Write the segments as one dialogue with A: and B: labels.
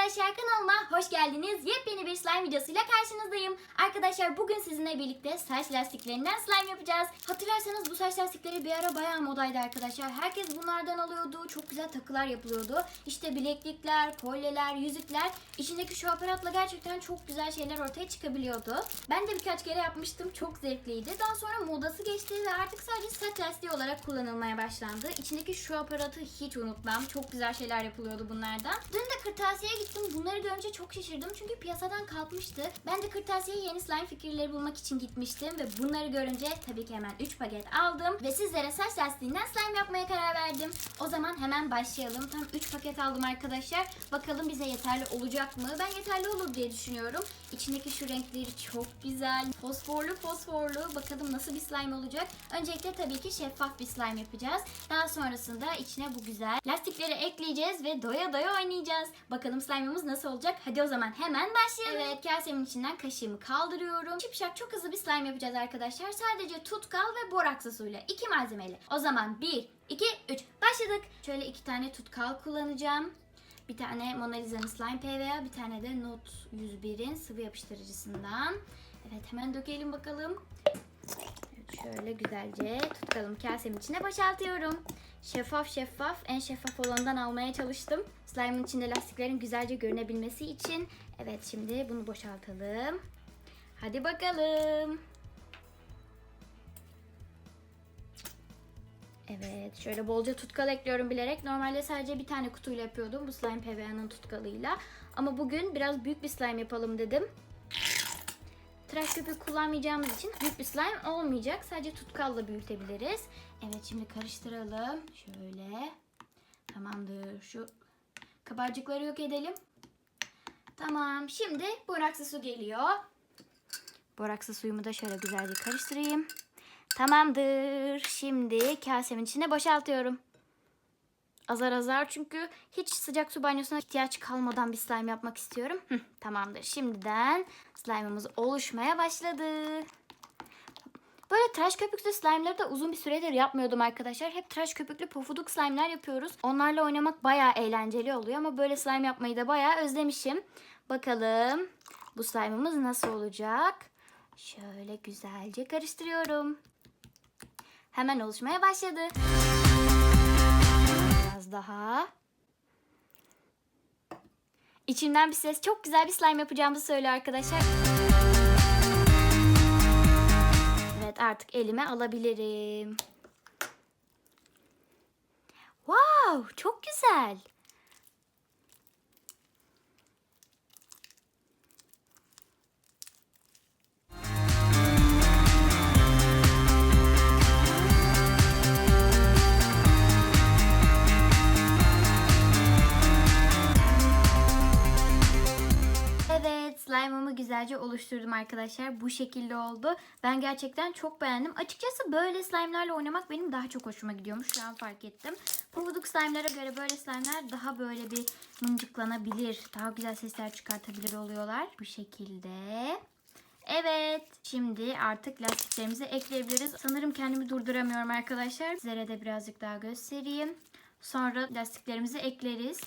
A: arkadaşlar kanalıma hoş geldiniz. Yepyeni bir slime videosuyla karşınızdayım. Arkadaşlar bugün sizinle birlikte saç lastiklerinden slime yapacağız. Hatırlarsanız bu saç lastikleri bir ara bayağı modaydı arkadaşlar. Herkes bunlardan alıyordu. Çok güzel takılar yapılıyordu. İşte bileklikler, kolyeler, yüzükler. İçindeki şu aparatla gerçekten çok güzel şeyler ortaya çıkabiliyordu. Ben de birkaç kere yapmıştım. Çok zevkliydi. Daha sonra modası geçti ve artık sadece saç lastiği olarak kullanılmaya başlandı. İçindeki şu aparatı hiç unutmam. Çok güzel şeyler yapılıyordu bunlardan. Dün de kırtasiyeye gittim. Bunları görünce çok şaşırdım çünkü piyasadan kalkmıştı. Ben de kırtasiyeye yeni slime fikirleri bulmak için gitmiştim ve bunları görünce tabii ki hemen 3 paket aldım ve sizlere saç lastiğinden slime yapmaya karar verdim. O zaman hemen başlayalım. Tam 3 paket aldım arkadaşlar. Bakalım bize yeterli olacak mı? Ben yeterli olur diye düşünüyorum. İçindeki şu renkleri çok güzel. Fosforlu fosforlu. Bakalım nasıl bir slime olacak. Öncelikle tabii ki şeffaf bir slime yapacağız. Daha sonrasında içine bu güzel lastikleri ekleyeceğiz ve doya doya oynayacağız. Bakalım slime'ımız nasıl olacak? Hadi o zaman hemen başlayalım. Evet kasemin içinden kaşığımı kaldırıyorum. Şipşak çok hızlı bir slime yapacağız arkadaşlar. Sadece tutkal ve boraksı suyla. iki malzemeli. O zaman 1, 2, 3 başladık. Şöyle iki tane tutkal kullanacağım. Bir tane Mona Lisa'nın Slime PVA, bir tane de Not 101'in sıvı yapıştırıcısından. Evet hemen dökelim bakalım. Evet, şöyle güzelce tutkalım kasemin içine boşaltıyorum. Şeffaf şeffaf en şeffaf olandan almaya çalıştım. Slime'ın içinde lastiklerin güzelce görünebilmesi için. Evet şimdi bunu boşaltalım. Hadi bakalım. Evet şöyle bolca tutkal ekliyorum bilerek. Normalde sadece bir tane kutuyla yapıyordum bu slime PVA'nın tutkalıyla. Ama bugün biraz büyük bir slime yapalım dedim. Tıraş köpüğü kullanmayacağımız için büyük bir slime olmayacak. Sadece tutkalla büyütebiliriz. Evet şimdi karıştıralım. Şöyle. Tamamdır. Şu kabarcıkları yok edelim. Tamam. Şimdi boraksı su geliyor. Boraksı suyumu da şöyle güzelce karıştırayım. Tamamdır. Şimdi kasemin içine boşaltıyorum. Azar azar çünkü hiç sıcak su banyosuna ihtiyaç kalmadan bir slime yapmak istiyorum. Hı, tamamdır. Şimdiden slime'ımız oluşmaya başladı. Böyle tıraş köpüklü slime'ları da uzun bir süredir yapmıyordum arkadaşlar. Hep tıraş köpüklü pofuduk slime'ler yapıyoruz. Onlarla oynamak bayağı eğlenceli oluyor ama böyle slime yapmayı da bayağı özlemişim. Bakalım bu slime'ımız nasıl olacak? Şöyle güzelce karıştırıyorum. Hemen oluşmaya başladı. Biraz daha. İçimden bir ses çok güzel bir slime yapacağımızı söylüyor arkadaşlar. Artık elime alabilirim. Wow çok güzel. Güzelce oluşturdum arkadaşlar. Bu şekilde oldu. Ben gerçekten çok beğendim. Açıkçası böyle slime'larla oynamak benim daha çok hoşuma gidiyormuş. Şu an fark ettim. Pufuduk slime'lara göre böyle slime'lar daha böyle bir mıncıklanabilir. Daha güzel sesler çıkartabilir oluyorlar. Bu şekilde. Evet. Şimdi artık lastiklerimizi ekleyebiliriz. Sanırım kendimi durduramıyorum arkadaşlar. Sizlere de birazcık daha göstereyim. Sonra lastiklerimizi ekleriz.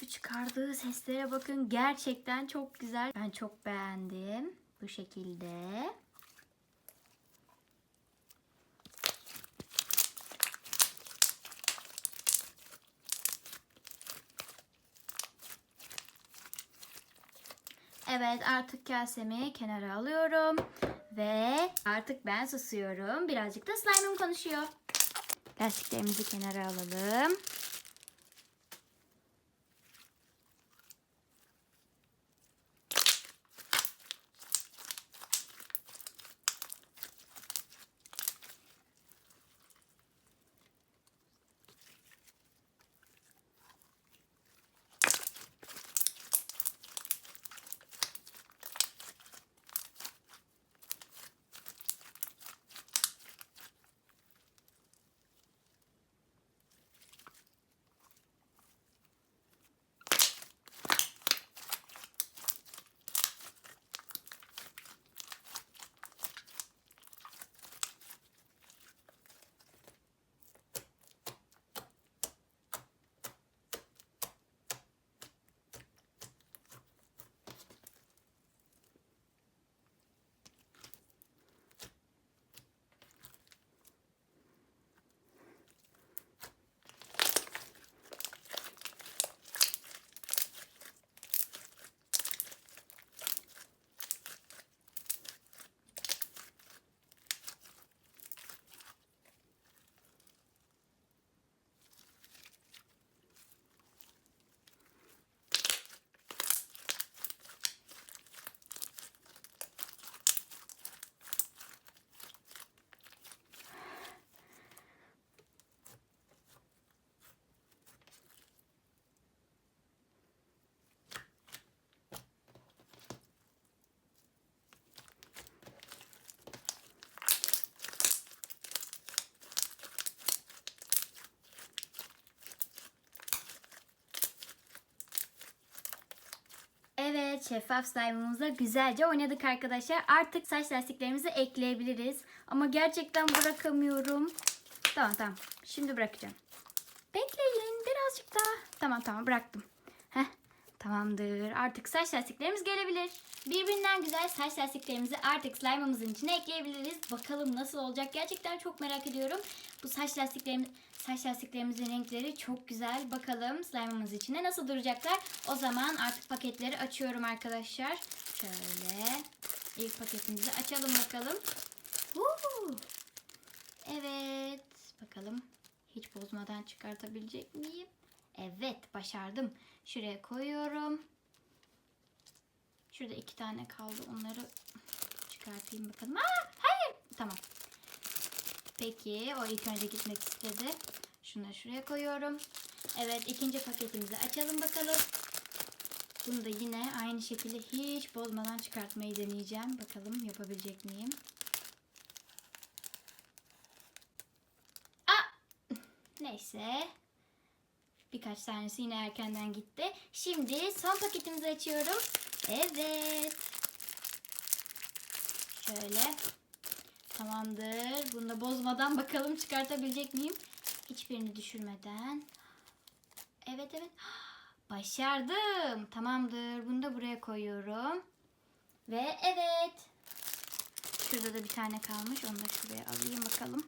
A: Şu çıkardığı seslere bakın. Gerçekten çok güzel. Ben çok beğendim. Bu şekilde. Evet artık kasemi kenara alıyorum. Ve artık ben susuyorum. Birazcık da slime'ım konuşuyor. Lastiklerimizi kenara alalım. Evet şeffaf slime'ımızla güzelce oynadık arkadaşlar. Artık saç lastiklerimizi ekleyebiliriz. Ama gerçekten bırakamıyorum. Tamam tamam. Şimdi bırakacağım. Bekleyin birazcık daha. Tamam tamam bıraktım. Heh, tamamdır. Artık saç lastiklerimiz gelebilir. Birbirinden güzel saç lastiklerimizi artık slime'ımızın içine ekleyebiliriz. Bakalım nasıl olacak. Gerçekten çok merak ediyorum. Bu saç lastiklerimiz saç lastiklerimizin renkleri çok güzel. Bakalım slime'ımız içine nasıl duracaklar. O zaman artık paketleri açıyorum arkadaşlar. Şöyle ilk paketimizi açalım bakalım. Huu! Evet. Bakalım hiç bozmadan çıkartabilecek miyim? Evet başardım. Şuraya koyuyorum. Şurada iki tane kaldı. Onları çıkartayım bakalım. Aa, hayır. Tamam. Peki o ilk önce gitmek istedi. Şunu da şuraya koyuyorum. Evet ikinci paketimizi açalım bakalım. Bunu da yine aynı şekilde hiç bozmadan çıkartmayı deneyeceğim. Bakalım yapabilecek miyim? Aa! Neyse. Birkaç tanesi yine erkenden gitti. Şimdi son paketimizi açıyorum. Evet. Şöyle. Tamamdır. Bunu da bozmadan bakalım çıkartabilecek miyim? Hiçbirini düşürmeden. Evet evet. Başardım. Tamamdır. Bunu da buraya koyuyorum. Ve evet. Şurada da bir tane kalmış. Onu da şuraya alayım bakalım.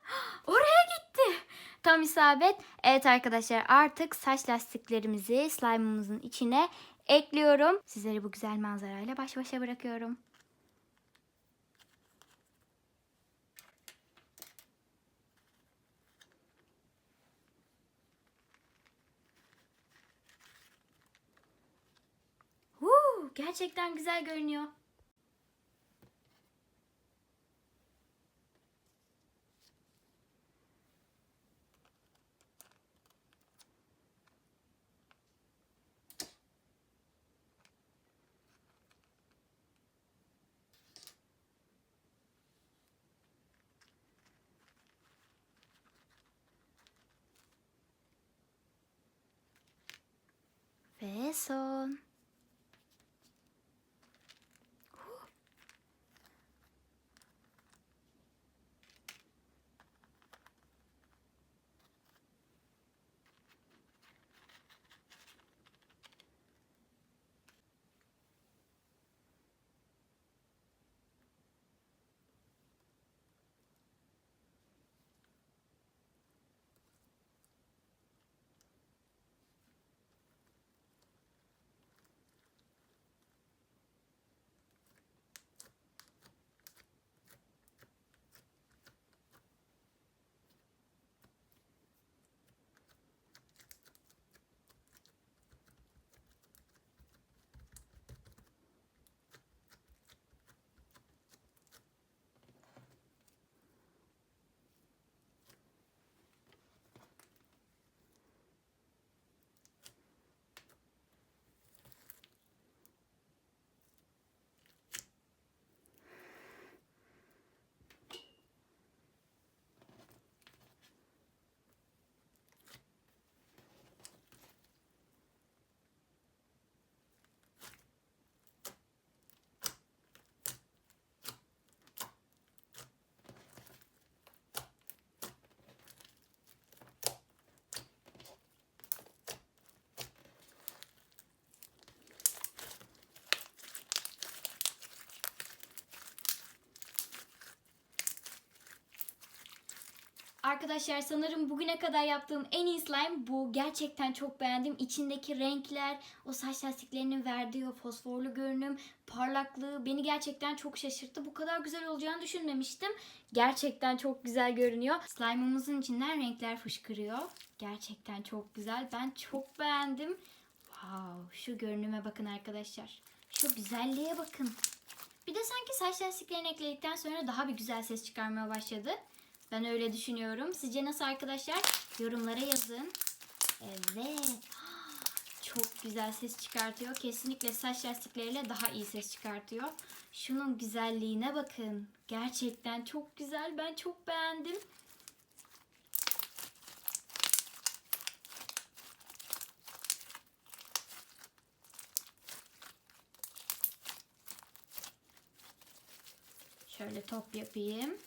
A: Oraya gitti. Tam isabet. Evet arkadaşlar artık saç lastiklerimizi slime'ımızın içine ekliyorum. Sizleri bu güzel manzarayla baş başa bırakıyorum. Gerçekten güzel görünüyor. Ve son. Arkadaşlar sanırım bugüne kadar yaptığım en iyi slime bu. Gerçekten çok beğendim. İçindeki renkler, o saç lastiklerinin verdiği o fosforlu görünüm, parlaklığı beni gerçekten çok şaşırttı. Bu kadar güzel olacağını düşünmemiştim. Gerçekten çok güzel görünüyor. Slime'ımızın içinden renkler fışkırıyor. Gerçekten çok güzel. Ben çok beğendim. Wow, şu görünüme bakın arkadaşlar. Şu güzelliğe bakın. Bir de sanki saç lastiklerini ekledikten sonra daha bir güzel ses çıkarmaya başladı. Ben öyle düşünüyorum. Sizce nasıl arkadaşlar? Yorumlara yazın. Evet. Çok güzel ses çıkartıyor. Kesinlikle saç lastikleriyle daha iyi ses çıkartıyor. Şunun güzelliğine bakın. Gerçekten çok güzel. Ben çok beğendim. Şöyle top yapayım.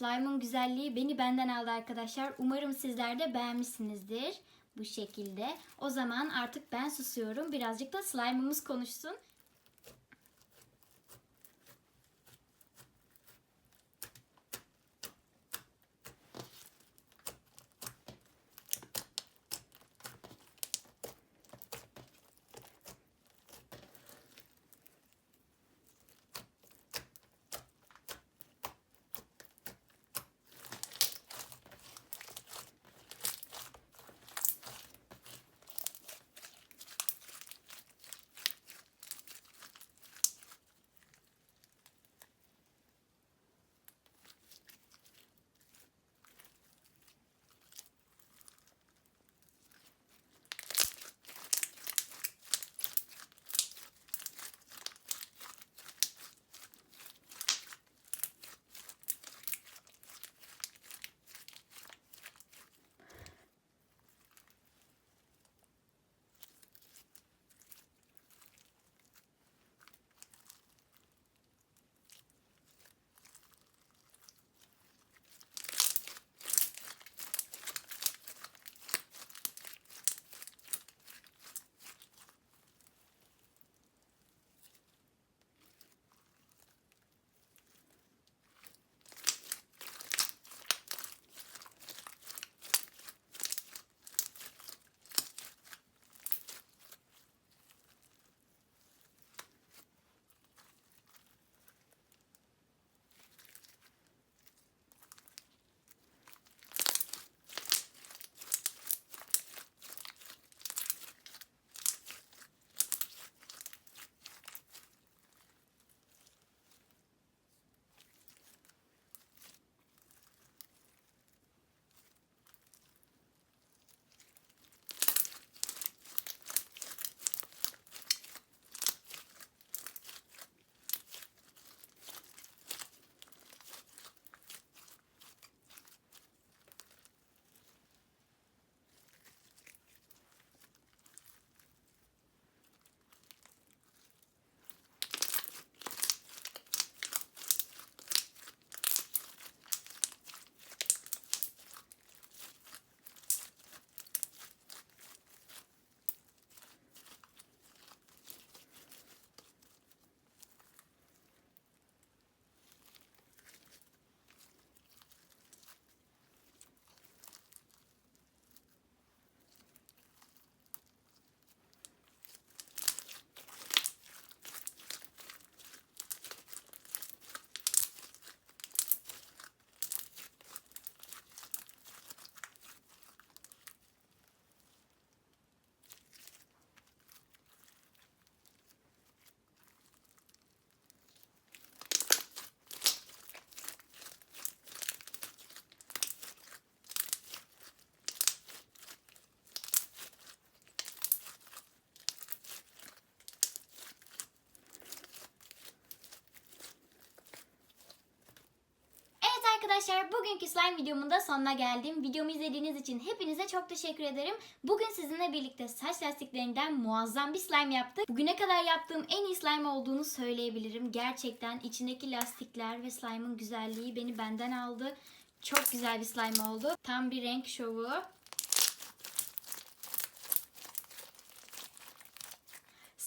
A: Slime'ın güzelliği beni benden aldı arkadaşlar. Umarım sizler de beğenmişsinizdir. Bu şekilde. O zaman artık ben susuyorum. Birazcık da slime'ımız konuşsun. Arkadaşlar bugünkü slime videomun da sonuna geldim. Videomu izlediğiniz için hepinize çok teşekkür ederim. Bugün sizinle birlikte saç lastiklerinden muazzam bir slime yaptık. Bugüne kadar yaptığım en iyi slime olduğunu söyleyebilirim. Gerçekten içindeki lastikler ve slime'ın güzelliği beni benden aldı. Çok güzel bir slime oldu. Tam bir renk şovu.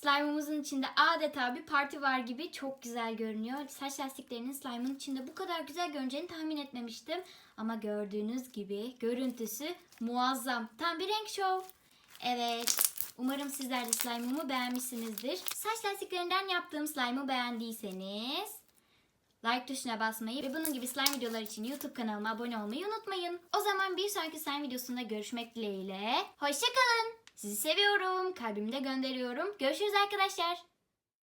A: Slime'ımızın içinde adeta bir parti var gibi çok güzel görünüyor. Saç lastiklerinin slime'ın içinde bu kadar güzel görüneceğini tahmin etmemiştim. Ama gördüğünüz gibi görüntüsü muazzam. Tam bir renk şov. Evet. Umarım sizler de slime'ımı beğenmişsinizdir. Saç lastiklerinden yaptığım slime'ı beğendiyseniz like tuşuna basmayı ve bunun gibi slime videolar için YouTube kanalıma abone olmayı unutmayın. O zaman bir sonraki slime videosunda görüşmek dileğiyle. Hoşçakalın. Sizi seviyorum. Kalbimde gönderiyorum. Görüşürüz arkadaşlar.